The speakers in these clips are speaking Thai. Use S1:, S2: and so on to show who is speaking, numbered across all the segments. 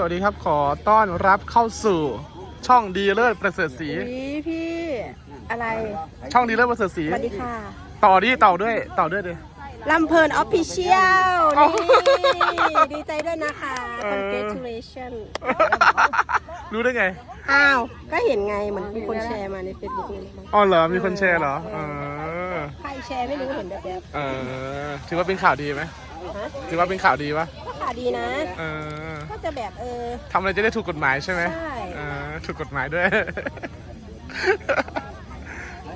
S1: สวัสดีครับขอต้อนรับเข้าสู่ช่องดีเลิศประเสริฐศรี
S2: อุ๊ยพี่อะไร
S1: ช่องดีเลิศประเสริฐศรี
S2: สวัสดีค่ะ
S1: ต่อดิต่อด้วยต่อด้วยดิ
S2: ลำเพลินออฟฟิเชียล
S1: เอ้า
S2: นี่ดีใจด้วยนะคะ
S1: เออ
S2: congratulation
S1: รู้ได้ไง
S2: อ้าว ก็เห็นไงเหมือนมีคนแชร์มาใน Facebook นี่มั้ง
S1: อ๋อเหรอ มีคนแชร์เหรอเออ
S2: ใครแชร์ไม่รู้เห็นแบบแบบ
S1: เออถือว่าเป็นข่าวดีไหม
S2: ฮะ
S1: ถือว่าเป็นข่าวดีปะ
S2: ก็ข่าวดีนะ
S1: เออ
S2: ก็จะแบบเออ
S1: ทำอะไรจะได้ถูกกฎหมายใช่ไหม
S2: ใช่
S1: เออถูกกฎหมายด้วย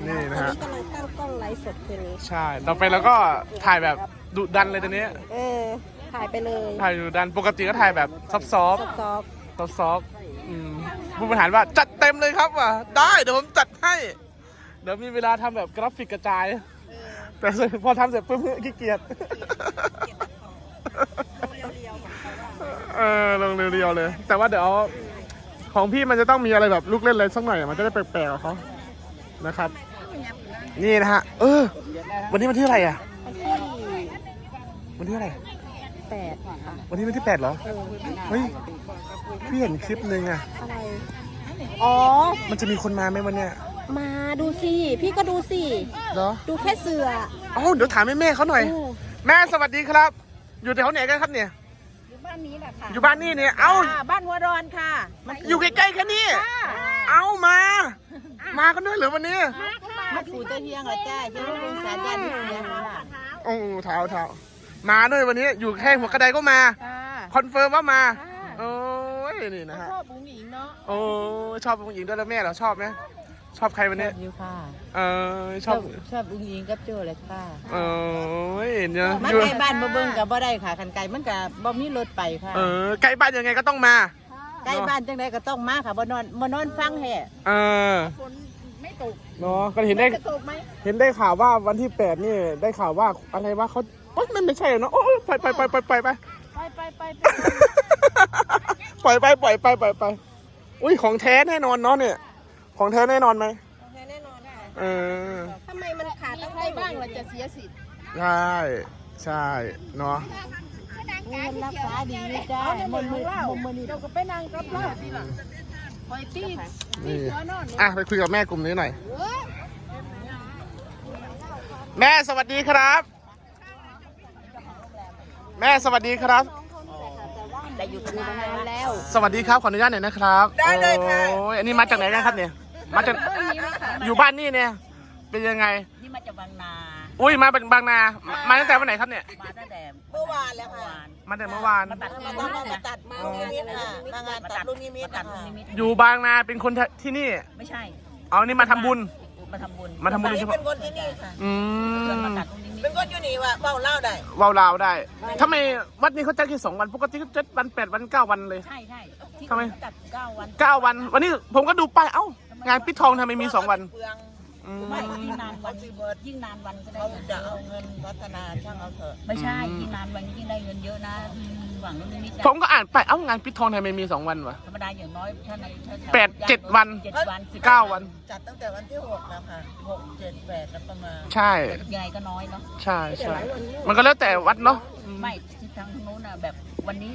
S1: นี่
S2: ตอ
S1: นะ
S2: น
S1: ฮะ
S2: นี้กำลังตั้งกล้องไลฟ์สดคืนนี้
S1: ใช่ ต่อไปเราก็ถ่ายแบบดุดันเลยตอนนี้
S2: เออ ถ่ายไปเลย
S1: ถ่ายดุดัน ปกติก็ถ่ายแบบซอฟต์
S2: ซอฟต์
S1: ซอฟต์ซอฟต์อืมผู้บริหารว่าจัดเต็มเลยครับว่ะได้เดี๋ยวผมจัดให้ เดี๋ยวมีเวลาทำแบบกราฟิกกระจาย แต่พอทำเสร็จปุ๊บขี้เกียจเออลงเรียวๆเลย แต่ว่าเดี๋ยวของพี่มันจะต้องมีอะไรแบบลูกเล่นอะไรสักหน่อยอะมันจะได้แปลกๆกับเขานะครับ นี่นะฮะเออ วันนี้วันที่อะไรอะ
S2: วันที่
S1: วันที่อะไร
S2: แปดค่ะ
S1: วันนี้วันที่แปดเหรอ
S2: เออ
S1: เฮ้ยพี่เห็นคลิปหนึ่งอะ
S2: อะไร อ๋อ
S1: มันจะมีคนมาไหมวันเนี้ย
S2: มาดูสิพี่ก็ดูสิ
S1: เหรอ
S2: ดูแค่เสือ
S1: เอ้าเดี๋ยวถามแม่แม่เขาหน่อย
S2: โอ้
S1: แม่สวัสดีครับ อยู่แถวไหนกันครับเนี่ย
S3: อยู่บ้านนี้แหละค่ะ
S1: อยู่บ้านนี่เนี่ย เอ้า
S3: อ่บ้านหัวดอนค่ะมัน
S1: อยู่ใกล้ๆแค่นี้ เอ้ามา มากันด้วยเหรือวันนี้
S3: มาถูตะเทียงเหรอจ้าจะรู้เป็นสารยันเสียค่ะ
S1: โอ้เท้าเท้ามาด้วยวันนี้ อยู่แค่หัวกระไดก็มา
S3: ค่ะ
S1: คอนเฟิร์มว่ามา
S3: ค่ะ
S1: โอ้ยนี่นะฮะ
S3: ชอบบุ๋งหญิงเนาะ
S1: โอ้ยชอบผู้หญิงด้วยแล้วแม่เหรอชอบไหม ชอบใครวันนี้
S3: อยู่ค่ะ
S1: เออชอบ
S3: ชอบบุ๋งหญิงกับโจ้เลยค่ะ
S1: เออเนี่ย
S3: มา
S1: อยู่
S3: ไกลบ้านบ่เบิ่งกับบ่ได้ค่ะคันไกลมันก็บ่มีรถไปค่ะ
S1: เออใกล้บ้านยังไงก็ต้องมา
S3: ใกล้บ้านจังไดก็ต้องมาค่ะบ่นอนบ่นอนฟังแห่
S1: เออ
S3: ฝนไม่ตก
S1: เนาะก็เห็นได้
S3: จะตกไหม
S1: เห็นได้ข่าวว่าวันที่แปดนี่ได้ข่าวว่าอะไรว่าเขาโอ๊ยมันไม่ใช่เนาะโอ้ยปล่อยไปไปไปไปไป
S3: ไปไปไปไป
S1: ปล่อยไปปล่อยไปปล่อยไป อุ้ยของแท้แน่นอนเนาะเนี่ย ของแท้แน่นอนไหม
S2: แน่นอนค่ะ
S1: เออ
S2: ทำไมมันขาด
S3: ต้
S2: ตั้
S3: อง
S2: ง
S3: ได้
S2: ได้
S3: บ้า
S2: บ้างง
S3: เราจะเสียสิทธิ์
S1: ใช่ใช่เนาะ
S3: มันรักษาดีจ้ามันมือมันมือนี่เราก็ไปนั่งกับเราที่ล่ะคอยตี
S1: นี่อะไปคุยกับแม่กลุ่มนี้หน่อย แม่สวัสดีครับ แม่สวัสดีครับ
S3: แต่อยู่กันมานานแล้ว
S1: สวัสดีครับขออนุญาตหน่อยนะครับ
S3: ได้เลยค่ะ
S1: โอ้ยอันนี้มาจากไหนกันครับเนี่ย มาจากอยู่บ้านนี่เนี่ย เป็นยังไง
S3: นี่มาจากบางนา
S1: อุ้ยมาเป็นบางนา มาตั้งแต่วันไหนครับเนี่ย
S3: มาตั้งแต่
S4: เมื่อวานแล้วค่ะ
S1: มาแต่เมื่อวาน
S3: มาตัด
S4: มาต้องมาตัดมาลูกนิมิตค่ะมางานตัดลูกนิมิต
S3: ตั
S4: นะ
S3: ดลูก
S4: คะ
S3: นิมิต
S1: อยู่บางนาเป็นคนที่นี่
S3: ไม่ใช่
S1: เอานี่มาทำบุญ
S3: มาทำบุญ
S1: มาทำบุญโดย
S4: นี่
S1: เฉ
S4: เป็
S1: พาะ
S4: นคนที่นี่ค่ะ
S1: อื
S3: เพื่อน
S1: ม
S3: มาตัดลูกนิมิต
S4: เป็นคนอยู่นี่ว่ะเบ้าเล่าได้
S1: ว่าวลาวได้ทำไมวัดนี้เขาจัดแค่สองวัน ปกติเขาจัดวันแปดวันเก้าวันเลย
S3: ใช่ใช่ที่
S1: ทำไม
S3: ตัดเก้าวัน
S1: เก้าวัน วันนี้ผมก็ดูไป เอ้า งานปิดทองทำไมมีสองวัน
S4: เปลือง
S1: อืม
S3: ไม่ยิ่งนานวันยิ่งนานวันก็ได้
S4: เขา
S3: เงิน
S4: จะเอาเงินพัฒนาช่างเอาเถอะ
S3: ไม่ใช่ยิ่งนานวันยิ่งได้เงินเยอะนะหวังลูกนิมิต
S1: ผมก็อ่านไปเอ้างานปิดทองทำไมมีสองวันวะ
S3: ธรรมดาอย่างน้อยถ้าในถ้าแถว
S1: แปดเจ็ดวัน
S3: เจ็ดวันสิบ
S1: เก้าวัน
S4: จัดตั้งแต่วันที่หกแล้วค่ะหกเจ็ดแปดแล้วประมาณ
S1: ใช่
S3: ยังไงก็น้อยเนาะ
S1: ใช่ใช่มันก็แล้วแต่วัดเนาะอืม
S3: ไม่ที่ทางนู้นน่ะแบบวันนี้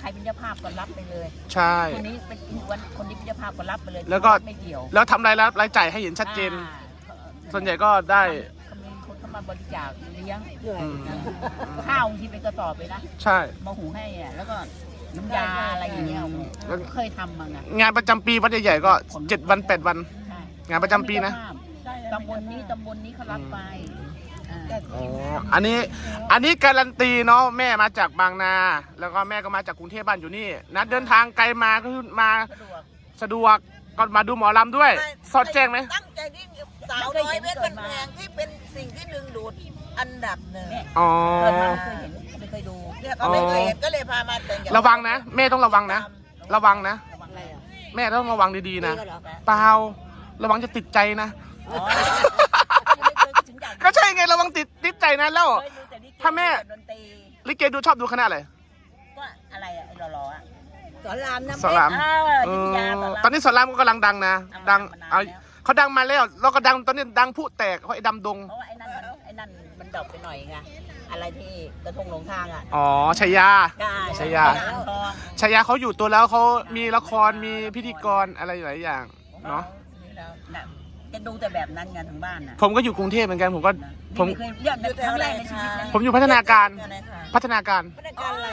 S3: ใครเป็นเจ้าภาพก็รับไปเลย
S1: ใช่
S3: คนนี้เป็นวันคนนี้เป็นเจ้าภาพก็รับไปเลย
S1: แล้วก็
S3: ไม่เกี่ยว
S1: แล้วทำรายรับรายจ่ายให้เห็นชัดเจน
S3: อ่า
S1: ส่วนใหญ่ก็ได้
S3: เขามีคนเข้ามาบริจาคเลี้ยง
S1: อืม
S3: ข้าวที่เป็นกระสอบเลยนะ
S1: ใช่
S3: มาหุงให้อะแล้วก็น้ำยาอะไรอย่างเงี้ย
S1: แล้ว
S3: เคยทำมาไง
S1: งานประจำปีวัดใหญ่ๆก็เจ็ดวันแปดวัน
S3: ใช่
S1: งานประจำปีนะ
S3: ตำบลนี้ตำบลนี้เขารับไป อ่า
S1: อ๋อ อันนี้ อันนี้การันตีเนาะแม่มาจากบางนา แล้วก็แม่ก็มาจากกรุงเทพบ้านอยู่นี่นะเดินทางไกลมาก็คือมา
S3: สะดวก
S1: สะดวกก็มาดูหมอลำด้วย สอดแจ้งไหม
S4: ตั้งใจที่สาวน้อยเพชรเป็นแพงที่เป็นสิ่งที่ดึงดูดอันดับหนึ่ง
S3: เนี่ย
S1: อ๋อ
S3: เกิดมาไม่เคยเห็นไม่เคยดู
S4: เนี่ยเขาไม่เคยเห็นก็เลยพามาแต่งอย่าง
S1: ระวังนะ แม่ต้องระวังนะ ระวังนะ
S3: ระวังอะไรอะ
S1: แม่ต้องระวังดีๆนะ
S3: ก็เหรอ
S1: เปล่าระวังจะติดใจนะ ระวังติดติดใจนะแล้ว
S3: เคยดูแต่ลิเก
S1: ถ้าแม่
S3: ดนตรี
S1: ลิเกดูชอบดูคณะอะไร
S3: ก็อะไรอะไอ้หล่อๆอะ
S4: สอนรามน้ำ
S1: สอนราม
S3: เออ
S1: เอ
S3: ยุธยา
S1: อ
S3: ตอน
S1: ตอนนี้สอนรามก็กำลังดังนะ ดัง
S3: มานาน
S1: เอา
S3: แล้ว
S1: เขาดังมาแล้วแล้วก็ดังตอนนี้ดังผู้แตกเขาไอ้ดำดง
S3: เพราะว่าไอ้นั่นมันไอ้นั่นมันดรอกไปหน่อยไง
S4: อะไรที่กระทงหลงทางอะ
S1: อ๋อชายา
S4: ได้
S1: ใช่ยา
S4: อ่างทอง
S1: ชายาเขาอยู่ตัวแล้วเขามีละครมีพิธีกรอะไรหลายอย่างเนาะ
S4: นี่แล้วน่ะ จะดูแต่แบบนั้นไงทั้งบ้านน่ะ
S1: ผมก็อยู่กรุงเทพเหมือนกันผมก็
S4: นะ
S1: ผม
S4: นี่ไเคยเรียกครั้งแรกในชีวิตนะ
S1: ผมอยู่พัฒนาการ
S4: อะไรคะ
S1: พัฒนาการ
S4: พัฒนาการอะไร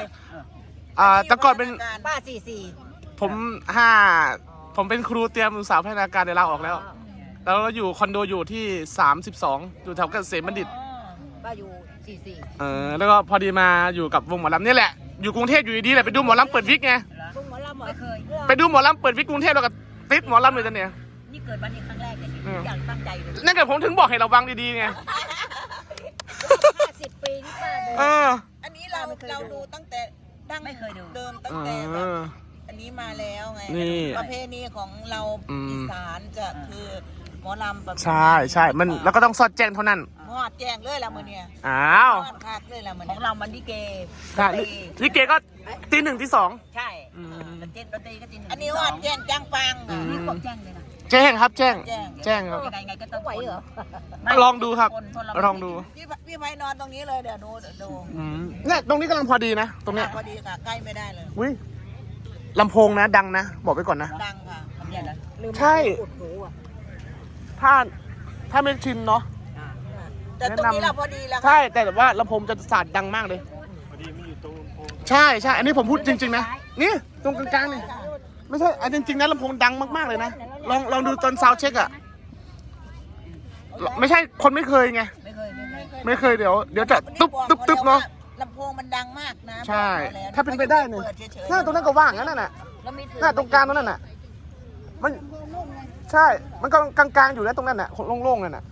S1: อ่าแต่ก่อนเป็น
S4: ป้าสี่สี่
S1: ผมห้าผมเป็นครูเตรียมอุตสาหพัฒนาการเดี๋ยวลาออกแล้ว แล้วเราอยู่คอนโดอยู่ที่ 32 อยู่แถวเกษมบัณฑิต
S4: ป้าอยู่สี่สี่
S1: เออแล้วก็พอดีมาอยู่กับวงหมอลำนี่แหละ อยู่กรุงเทพอยู่ดีๆแหละไปดูหมอลำเปิดวิกไง
S4: ลุงหมอลำไม่เคย
S1: ไปดูหมอลำเปิดวิกกรุงเทพแล้วก็ติดหมอลำเลยตอนเนี้ย
S4: นี่เกิดวันนี้ครั้งแรกในชี
S1: อื
S4: วิต
S1: ม
S4: อยากตั้งใจเลย
S1: นั่นแหละผมถึงบอกให้ระวังดีๆไง
S4: ห้าสิบปีที่ป้าดู
S1: เออ
S5: อันนี้เราเราดูตั้งแต่ดั้ง
S4: ไม่เคยดู
S5: เดิมตั้ง
S1: เอ
S5: แต่แบบ
S1: อ
S5: อันนี้มาแล้วไง
S1: นี่
S5: ประเพณีของเรา
S1: อืม
S5: อีสานจะคือหมอลำประเพณี
S1: ใช่ใช่มันแล้วก็ต้องสอดแจ้งเท่านั้น
S5: หอดแจ้งเลยละมือเนี่ย
S1: อ้าว
S5: หอดคักเลยละมือ
S4: ขอ
S5: เนี่
S4: ง
S5: ย
S4: เรามันลิเก
S1: ใช่
S4: ดนตรี
S1: ลิเกก็ตีหนึ่งตีสอง
S4: ใช่
S1: อืม
S4: ดนตรีดนตรีก็จีนหนึ่ง
S5: อันนี้
S4: ส
S5: ห
S4: อ
S5: องดแจ้งจังปัง
S1: อืม
S4: นี่ควบแจ้งเลยนะ
S1: แจ้งครับแจ้ง
S5: แจ้ง
S1: แจ้งครับ
S4: ยังไงไงก็ต้องไหวเหรอ
S1: ลองดูครับ
S4: นนเา
S1: ลองดู
S5: พี่พี่ไม้นอนตรงนี้เลยเดี๋ยวดูเดี๋ยวดู
S1: อืมเนี่ยตรงนี้กำลังพอดีนะ ตรงเนี้ย
S5: พอดีค่ะใกล้ไม่ได้เลย
S1: อุ้ยลำโพงนะดังนะ บอกไว้ก่อนนะ
S5: ดังค่ะ
S4: ทำยังไงนะ
S1: ใช่ถ้าถ้าไม่ชินเนาะ
S5: แต่ตรงนี้เราพอดีแล้วค่ะ
S1: ใช่แต่ว่าลำโพงจะสาดดังมากเลยใช่ใช่อันนี้ผมพูดจริง ๆ นะ นี่ตรงกลางๆนี่ไม่ใช่อันจริงๆนะลำโพงดังมากๆเลยนะ ลองลองดูตอนซาวด์เช็คอะไม่ใช่คนไม่เคยไง
S4: ไม่เคยไม่เคย
S1: ไม่เคยเดี๋ยวเดี๋ยวจะตุ๊บตุ๊บตุ๊บเนาะ
S5: ลำโพงมันดังมากนะ
S1: ใช่
S5: บอกแล้ว
S1: ถ้าเป็นไปได้เนี่ย
S5: ปิฉยๆ
S1: หน้าตรงนั้นก็ว่างงั้นน่ะ
S4: แล้วมีถือ
S1: หน้าตรงกลางตรงนั้นน่ะ มันใช่ มันก็กลางๆอยู่นะตรงนั้นน่ะโล่งๆนั่นน่ะ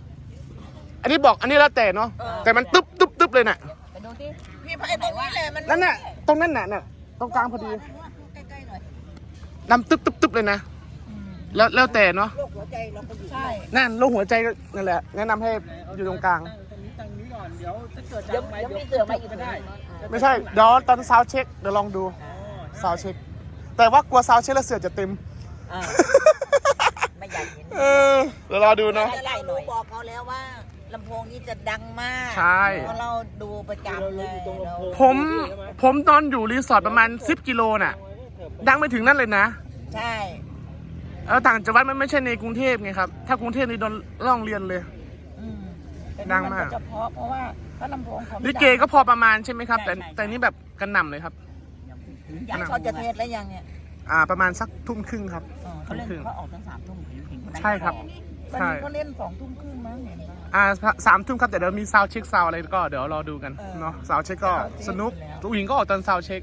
S1: อันนี้บอกอันนี้แล้วแต่เนาะแต่มันตึ๊บตึ๊บตึ๊บเลยน่ะ
S4: ไปดูที่
S5: พี่ไผ่ตรงนี้แหละมัน
S1: นั่นน่ะตรงนั้นน่ะน่ะตรงกลางพอดี
S5: ใกล้ๆหน่อย
S1: ดำตึ๊บตึ๊บตึ๊บเลยนะ แล้วแล้วแต่เนาะ
S5: โรคหัวใจเราก็อยู่
S4: ใช่
S1: นั่นโรคหัวใจก็นั่นแหละ แนะนำให้อยู่ตรงกลาง
S4: เดี๋ยวเดี๋ยวมีเสือมาอีกก็ได้
S1: ไม่ใช่เดี๋ยวตอนซาวด์เช็คเดี๋ยวลองดูซาวด์เช็ค แต่ว่ากลัวซาวด์เช็คแล้วเสือจะเต็ม
S4: อ่าไม่อยากเห็น
S1: เออเดี๋ยวรอดูเนาะ
S5: แต่เรารู้บอกเขาแล้วว่าลำโพงนี้จะดังมาก
S1: ใช่
S5: เพราะเราดูประจำเลยเรา
S1: ผมผมนอนอยู่รีสอร์ทประมาณ 10 กิโลน่ะ ดังไปถึงนั่นเลยนะ
S5: ใช่
S1: แล้วต่างจังหวัดมันไม่ใช่ในกรุงเทพไงครับ ถ้ากรุงเทพนี่โดนร้องเรียนเลย
S5: อืม
S1: ดังมาก
S5: เฉพาะเพราะว่าถ้าลำโพงเขา
S1: ลิเกก็พอประมาณใช่ไหมครับ แต่แต่นี่แบบกระหน่ำเลยครับ
S5: อยากเขาจะเทศแล้วยังเนี่ย
S1: อ่า ประมาณสักทุ่มครึ่งครับ
S5: อ๋อ
S4: เขาเล่นเขาออกตั้งสามทุ่มเห็นเห็นนนั้น
S1: ใช่ครับ
S5: ตอน
S1: ใช่
S5: นี้เขาเล่นสองทุ่มครึ่งมั้งเห็นป่ะ
S1: อ่าสามทุ่มครับแต่เดี๋ยวมีซาวด์เช็คซาวด์อะไรก็เดี๋ยวรอดูกัน
S5: เออ
S1: เนาะซาวด์เช็คก็
S5: ซาวด์เช็ค
S1: สนุก
S5: อยู่แล้ว
S1: ตัวหญิงก็ออกตอนซาวด์เช็ค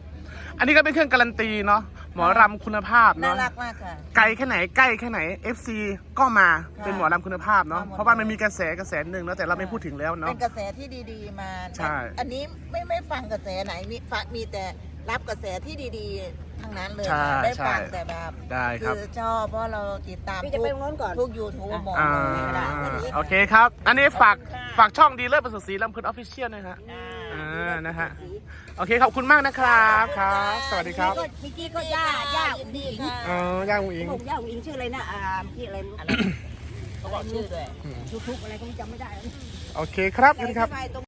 S1: อันนี้ก็เป็นเครื่องการันตีเนาะหมอรำคุณภาพ
S5: น่า
S1: เนาะ
S5: รักมากค่ะ
S1: ไกลแค่ไหนใกล้แค่ไหน FC ก็มา
S5: ค่ะ
S1: เป็นหมอรำคุณภาพเนาะ
S5: มาหมด
S1: เพราะว่ามันมีกระแสกระแสหนึ่งแล้วแต่เราไม่พูดถึงแล้ว
S5: เป็
S1: เนาะ
S5: นกระแสที่ดีๆมา
S1: ใช่
S5: อันนี้ไม่ไม่ฟังกระแสไหนมีฟังมีแต่รับกระแสที่ดีๆทั้งนั้นเลย
S1: ใช่
S5: ค่ะได้ฟัง
S1: ใช่
S5: แต่แบบ
S1: ได้ครับ
S5: คือชอบเพราะเราติดตาม
S4: พี่จะไปตรงโน้นก่อน
S5: ทุกยูทูบหมด
S1: อ่า
S5: เลยนะวันนี้
S1: โอเคครับ อันนี้ฝากฝากช่องดีเลิศประเสริฐศรีลำพูนออฟฟิเชียลนะฮะ อ่า นะฮะโอเคขอบคุณมากนะครับครับ สวัสดีครับ
S4: เมื่อกี้ก็ย่าย่าอุ้งอิง
S1: อ๋อย่างอุ๋งอิง
S4: ผมย่าอุ้งอิงชื่ออะไรนะอ่าเมื่อกี้อะไรอะไรเขาบอกชื่อด้วย
S1: อืม
S4: ทุกๆอะไรก็จำไม่ได้
S1: โอเคครับสวัสดีครับ
S5: ไปตรง